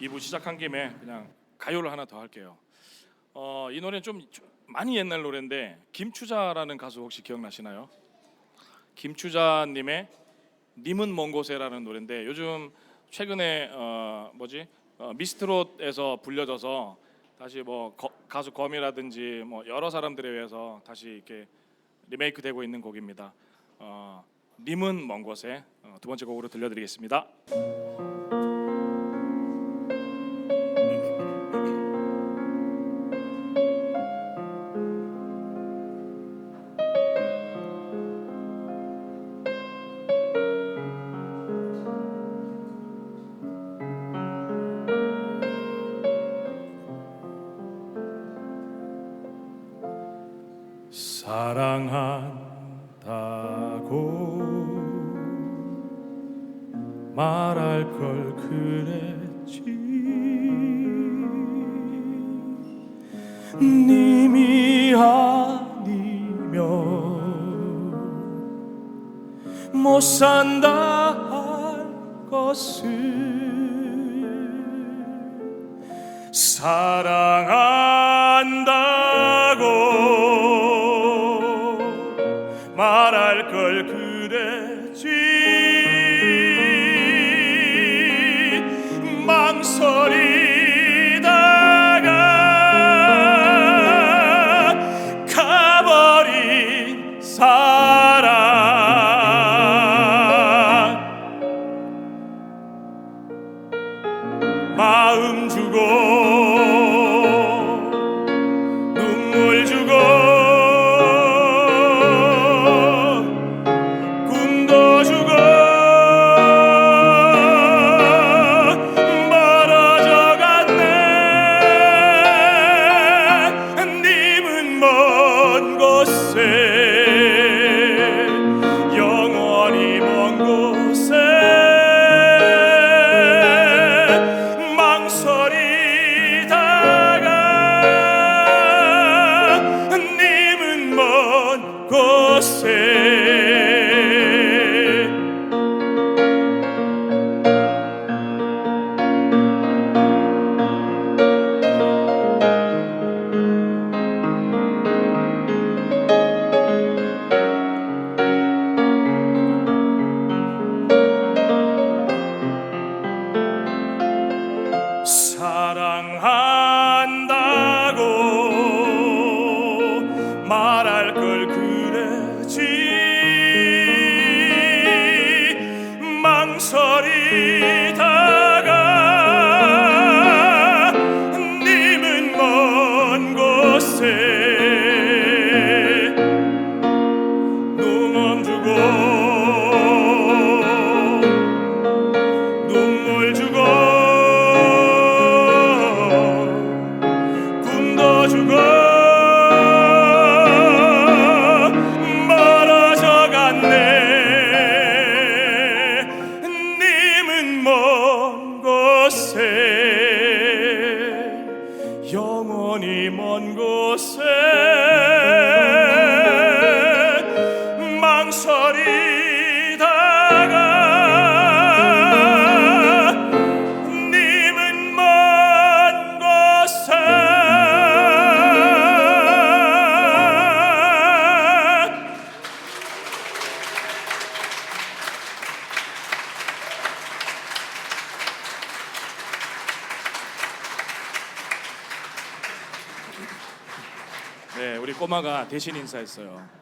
2부 시작한 김에 그냥 가요를 하나 더 할게요. 어, 이 노래는 좀, 좀 많이 옛날 노래인데 김추자라는 가수 혹시 기억나시나요? 김추자님의 님은 먼 곳에라는 노래인데 요즘 최근에 어, 뭐지 어, 미스트롯에서 불려져서 다시 뭐 거- 가수 거미라든지 뭐 여러 사람들에 의해서 다시 이렇게 리메이크되고 있는 곡입니다. 어, 님은 먼 곳에 어, 두 번째 곡으로 들려드리겠습니다. 사랑한다고 말할 걸 그랬지. 님이 아니면 못 산다 할 것을 사랑한 사랑한다고 말할 걸 그랬지 먼 곳에 네, 우리 꼬마가 대신 인사했어요.